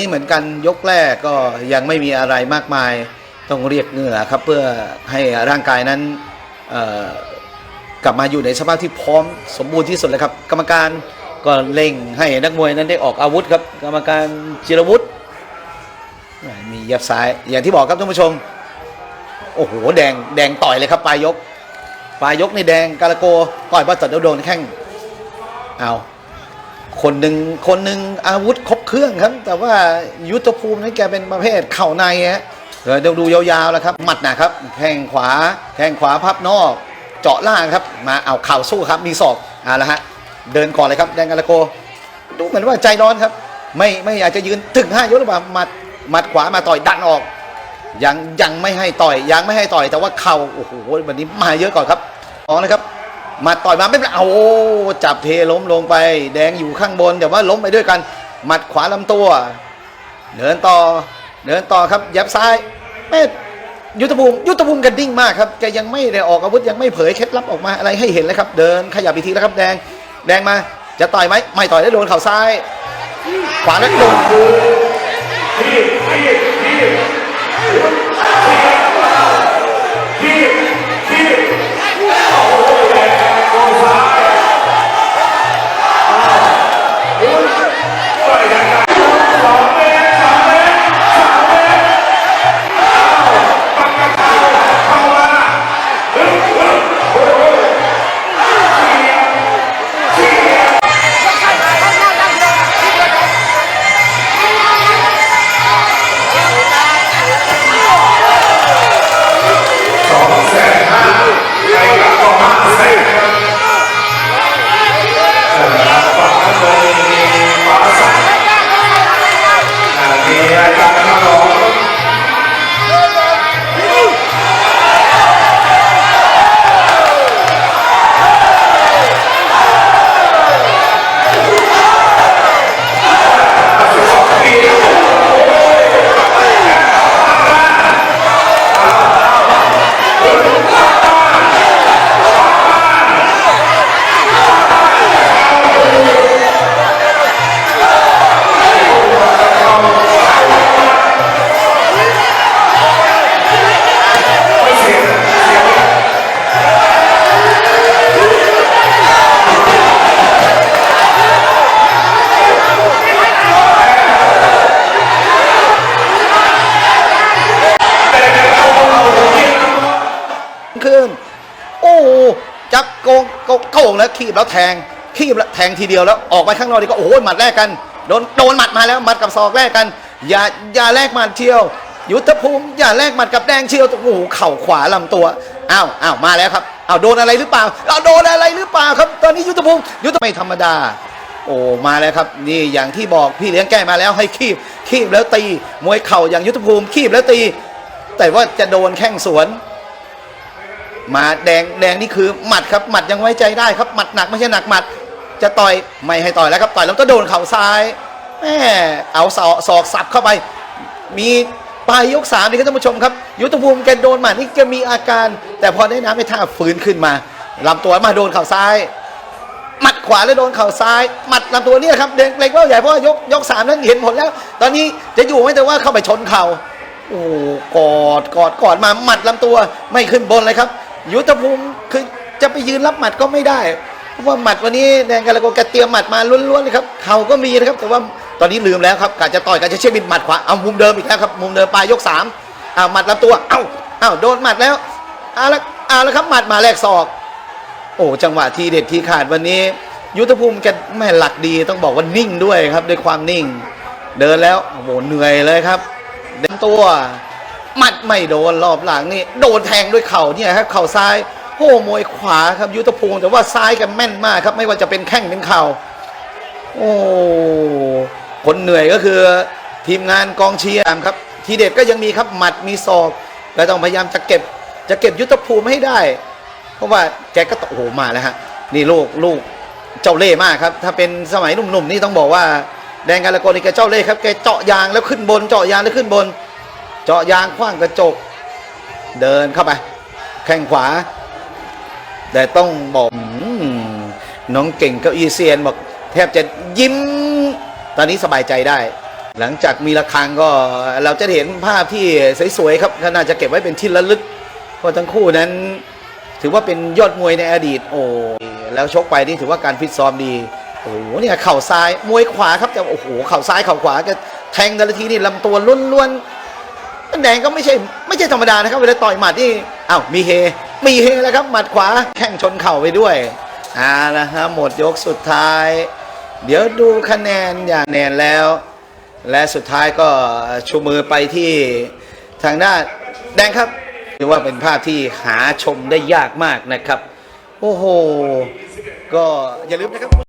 นี้เหมือนกันยกแรกก็ยังไม่มีอะไรมากมาย ต้องเรียกเหงื่อครับเพื่อให้ร่างกายนั้นกลับมาอยู่ในสภาพที่พร้อมสมบูรณ์ที่สุดเลยครับ กรรมการก็เร่งให้นักมวยนั้นได้ออกอาวุธครับ กรรมการจิรวุฒิมียับซ้ายอย่างที่บอกครับท่านผู้ชม โอ้โหแดงแดงต่อยเลยครับปลายยกปลายยกในแดงกาลโกต่อยบัตตัดโดนแข้งเอา คนหนึ่งคนหนึ่งอาวุธครบเครื่องครับ แต่ว่ายุทธภูมินั้นแกเป็นประเภทเข่าในฮะเดี๋ยวดูยาวๆแล้วครับหมัดนะครับแข้งขวาแข้งขวาพับนอก เจาะล่างครับ มาเอาเข่าสู้ครับมีศอกเอาละฮะเดินก่อนเลยครับแดงกาลโก ดูเหมือนว่าใจร้อนครับ ไม่ไม่อยากจะยืนถึงห้ายกหรือเปล่าหมัดหมัดขวามาต่อยดันออกยังยังไม่ให้ต่อยยังไม่ให้ต่อยแต่ว่าเข่าโอ้โหวันนี้มาเยอะก่อนครับอ๋อนะครับ มาต่อยมาไม่เป็นเอาจับเทล้มลงไป แดงอยู่ข้างบนแต่ว่าล้มไปด้วยกันหมัดขวาลำตัว เดินต่อ เดินต่อครับยับซ้ายแม่ยุทธภูมิยุทธภูมิกันดิ้งมากครับแกยังไม่ได้ออกอาวุธยังไม่เผยเคล็ดลับออกมาอะไรให้เห็นเลยครับ เดินขยับอีกทีแล้วครับแดงแดงมาจะต่อยไหมไม่ต่อยแล้วโดนเข่าซ้าย ขวาแล้วโดน โกงโกงโกงแล้วขีบแล้วแทงขีบแล้วแทงทีเดียวแล้วออกไปข้างนอกดีก็โอ้โหหมัดแรกกันโดนโดนหมัดมาแล้วหมัดกับศอกแรกกัน อย่าอย่าแลกหมัดเที่ยว ยุทธภูมิอย่าแลกหมัดกับแดงเชียวโอ้โหเข่าขวาลำตัวอ้าวอ้าวมาแล้วครับอ้าวโดนอะไรหรือเปล่าเราโดนอะไรหรือเปล่าครับ ตอนนี้ยุทธภูมิยุทธไม่ธรรมดา โอ้มาแล้วครับ นี่อย่างที่บอกพี่เลี้ยงแก้มาแล้วให้คีบคีบแล้วตีมวยเข่าอย่างยุทธภูมิคีบแล้วตี แต่ว่าจะโดนแข้งสวน มาแดงแดงนี่คือหมัดครับหมัดยังไว้ใจได้ครับหมัดหนักไม่ใช่หนักหมัด จะต่อยไม่ให้ต่อยแล้วครับต่อยแล้วก็โดนเข่าซ้ายแม่เอาศอกศอกสับเข้าไป มีปลายยกสามนี่ครับท่านผู้ชมครับ ยุทธภูมิแกโดนหมัดนี่จะมีอาการ แต่พอได้น้ำในท่าฟื้นขึ้นมาลำตัวมาโดนเข่าซ้ายหมัดขวาแล้วโดนเข่าซ้ายหมัดลำตัวนี่ครับเด็กเล็กว่าใหญ่เพราะยกยกสามนั้นเห็นผลแล้ว ตอนนี้จะอยู่ไหม่แต่ว่าเข้าไปชนเข่าโอ้กอดกอดกอดมาหมัดลำตัวไม่ขึ้นบนเลยครับ ยุทธภูมิคือจะไปยืนรับหมัดก็ไม่ได้ เพราะว่าหมัดวันนี้แดงกาลาโกแกเตรียมหมัดมาล้วนๆเลยครับเข่าก็มีนะครับ แต่ว่าตอนนี้ลืมแล้วครับกะจะต่อยกะจะเชี่ยบินหมัดขวาเอามุมเดิมอีกแล้วครับมุมเดิมปลายยกสามเอาหมัดลำตัวเอ้าเอ้าโดนหมัดแล้วเอาละเอาละครับหมัดมาแลกศอก โอ้จังหวะทีเด็ดทีขาดวันนี้ ยุทธภูมิแกแม่หลักดีต้องบอกว่านิ่งด้วยครับด้วยความนิ่ง เดินแล้วโอ้โหเหนื่อยเลยครับเดินตัว หมัดไม่โดนรอบหลังนี่โดนแทงด้วยเข่าเนี่ยครับเข่าซ้ายโอ้มวยขวาครับยุทธภูมิแต่ว่าซ้ายกันแม่นมากครับ ไม่ว่าจะเป็นแข้งเป็นเข่าโอ้คนเหนื่อยก็คือ ทีมงานกองเชียร์ครับ ทีเด็ดก็ยังมีครับหมัดมีศอกก็ต้องพยายามจะเก็บ จะเก็บยุทธภูมิให้ได้ เพราะว่าแกก็โอ้โหมาแล้วฮะนี่ลูกลูกเจ้าเล่ห์มากครับ ถ้าเป็นสมัยหนุ่มๆนี่ต้องบอกว่า แดงกาลโกนี่แกเจ้าเล่ห์ครับแกเจาะยางแล้วขึ้นบนเจาะยางแล้วขึ้นบน เจาะยางคว้างกระจก เดินเข้าไป แข้งขวา แต่ต้องบอกน้องเก่งเก้าอีเซียนบอกแทบจะยิ้ม ตอนนี้สบายใจได้ หลังจากมีระฆังก็เราจะเห็นภาพที่สวยๆครับก็น่าจะเก็บไว้เป็นที่ระลึกเพราะทั้งคู่นั้น ถือว่าเป็นยอดมวยในอดีต โอ้แล้วชกไปนี่ถือว่าการฟิตซ้อมดีโอ้โหเนี่ยเข่าซ้ายมวยขวาครับแต่โอ้โหเข่าซ้ายเข่าขวาก็แทงแต่ละทีนี่ลำตัวล้วนๆ แดงก็ไม่ใช่ไม่ใช่ธรรมดานะครับเวลาต่อยหมัดนี่อ้าวมีเฮ มีเฮแล้วครับหมัดขวาแข้งชนเข่าไปด้วยอ่านะฮะหมดยกสุดท้าย เดี๋ยวดูคะแนนอย่างแนนแล้ว และสุดท้ายก็ชูมือไปที่ทางด้านแดงครับถือว่าเป็นภาพที่หาชมได้ยากมากนะครับ โอ้โห ก็อย่าลืมนะครับ